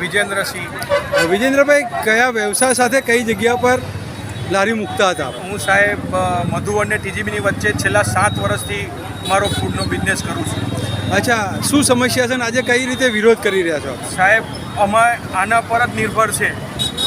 વિજેન્દ્રસિંહ. વિજેન્દ્રભાઈ કયા વ્યવસાય સાથે કઈ જગ્યા પર લારી મૂકતા હતા? હું સાહેબ અ, મધુ અને ટીજીબીની વચ્ચે છેલ્લા સાત વર્ષથી મારો ફૂડનો બિઝનેસ કરું છું. અચ્છા શું સમસ્યા છે અને આજે કઈ રીતે વિરોધ કરી રહ્યા છો? સાહેબ અમે આના પર જ નિર્ભર છે.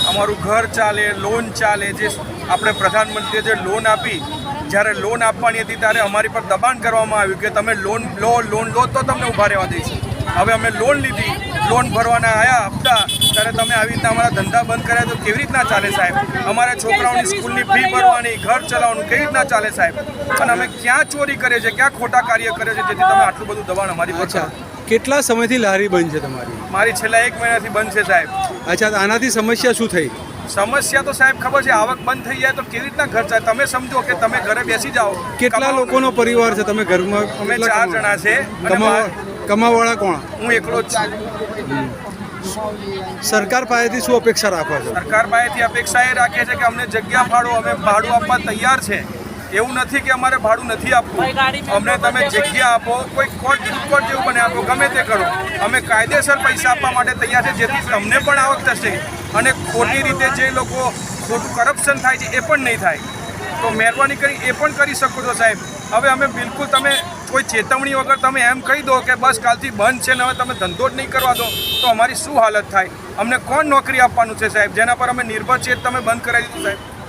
અમારું ઘર ચાલે લોન ચાલે જે આપણે પ્રધાનમંત્રીએ જે લોન આપી જ્યારે લોન આપવાની હતી ત્યારે અમારી પર દબાણ કરવામાં આવ્યું કે તમે લોન લો લોન લો તો તમને ઊભા રહેવા દઈશું. હવે અમે લોન લીધી લોન ભરવાના આવ્યા હપ્તા. ત્યારે તમે આવી રીતના અમારા ધંધા બંધ કર્યા તો કેવી રીતના ચાલે સાહેબ? અમારા છોકરાઓની સ્કૂલની ફી ભરવાની ઘર ચલાવવાનું કેવી રીતના ચાલે સાહેબ? અને અમે ક્યાં ચોરી કરીએ છીએ ક્યાં ખોટા કાર્ય કરીએ છીએ જેથી તમે આટલું બધું દબાણ અમારી પર કેટલા સમયથી લારી બંધ છે તમારી? મારી છેલ્લા એક મહિનાથી બંધ છે સાહેબ. અચ્છા આનાથી સમસ્યા શું થઈ? સમસ્યા તો સાહેબ ખબર છે આવક બંધ થઈ જાય તો કેવી રીતના ઘર ચાલે? તમે સમજો કે તમે ઘરે બેસી જાઓ. કેટલા લોકોનો પરિવાર છે? તમે ઘરમાં અમે ચાર જણા છે. કમાવાળા કોણ? હું એકલો જ છું. સરકાર પાસેથી શું અપેક્ષા રાખો છો? સરકાર પાસેથી અપેક્ષા એ રાખે છે કે અમને જગ્યા ફાળો અમે ભાડું આપવા તૈયાર છે. એવું નથી કે અમારે ભાડું નથી આપવું. અમને તમે જગ્યા આપો કોઈ કોર્ટ ફૂડ કોર્ટ જેવું બને આપો ગમે તે કરો. અમે કાયદેસર પૈસા આપવા માટે તૈયાર છે જેથી તમને પણ આવક થશે અને ખોટી રીતે જે લોકો ખોટું કરપ્શન થાય છે એ પણ નહીં થાય. તો મહેરબાની કરી એ પણ કરી શકો છો સાહેબ. હવે અમે બિલકુલ તમે કોઈ ચેતવણી વગર તમે એમ કહી દો કે બસ કાલથી બંધ છે ને હવે તમે ધંધો જ નહીં કરવા દો, તો અમારી શું હાલત થાય? અમને કોણ નોકરી આપવાનું છે સાહેબ? જેના પર અમે નિર્ભર છીએ તમે બંધ કરાવી દીધું સાહેબ?